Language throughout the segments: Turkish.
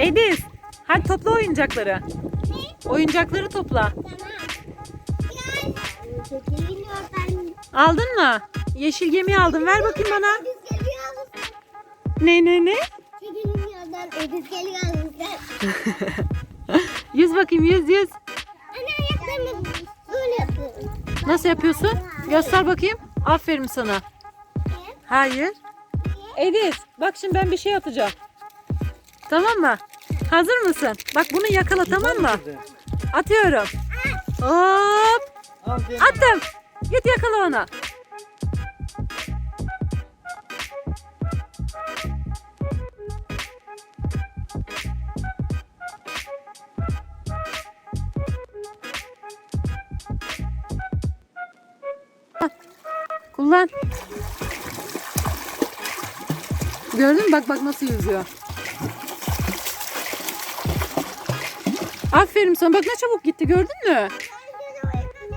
Ediz, hadi topla oyuncakları. Oyuncakları topla. Tamam. Aldın mı? Yeşil gemi aldım. Ver bakayım bana. Ne ne ne? Yüz bakayım yüz yüz. Nasıl yapıyorsun? Göster bakayım. Aferin sana. Hayır. Ediz bak şimdi ben bir şey atacağım. Tamam mı? Hazır mısın? Bak bunu yakala tamam mı? Atıyorum. Hop. Attım. Git yakala onu. Kullan. Gördün mü? Bak bak nasıl yüzüyor. Aferin sana. Bak ne çabuk gitti gördün mü?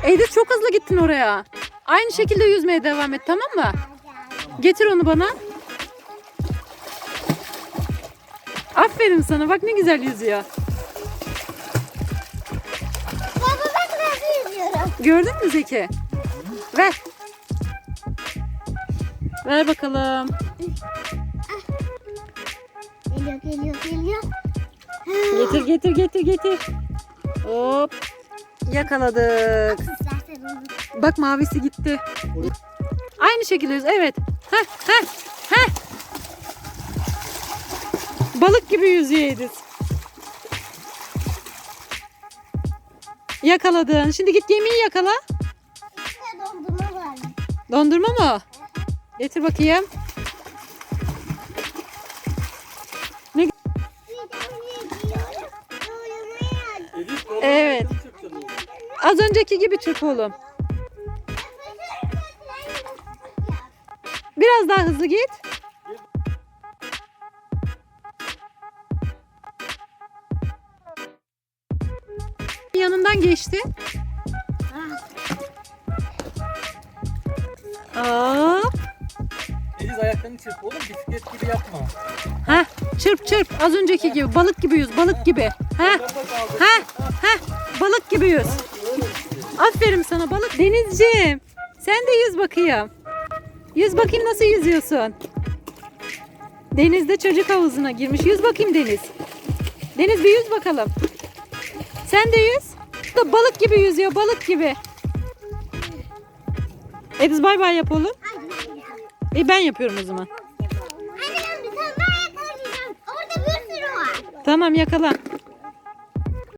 Edis çok hızlı gittin oraya. Aynı şekilde yüzmeye devam et tamam mı? Getir onu bana. Aferin sana bak ne güzel yüzüyor. Baba bak nasıl yüzüyorum. Gördün mü Zeki? Ver. Ver bakalım. Geliyor geliyor geliyor. Getir getir getir getir. Hop. Yakaladık. Bak mavisi gitti. Aynı şekilde. Evet. Heh, heh, heh. Balık gibi yüzüyor Ediz. Yakaladın. Şimdi git gemiyi yakala. İşte dondurma var. Dondurma mı? Getir bakayım. Az önceki gibi çırp oğlum. Biraz daha hızlı git. Yanından geçti. Hop. Edis ayaklarını çırp oğlum bisiklet gibi yapma. Heh, çırp çırp. Az önceki gibi. Balık gibi yüz. Balık gibi. Aldı. Heh. Heh. Balık gibi yüz. Aferin sana balık. Denizciğim. Sen de yüz bakayım. Yüz bakayım nasıl yüzüyorsun. Denizde çocuk havuzuna girmiş. Yüz bakayım Deniz. Deniz bir yüz bakalım. Sen de yüz. Da balık gibi yüzüyor. Balık gibi. Ediz bay bay yap oğlum. E ben yapıyorum o zaman. Anne ben bir tane daha yakalayacağım. Orada bir sürü var. Tamam yakala.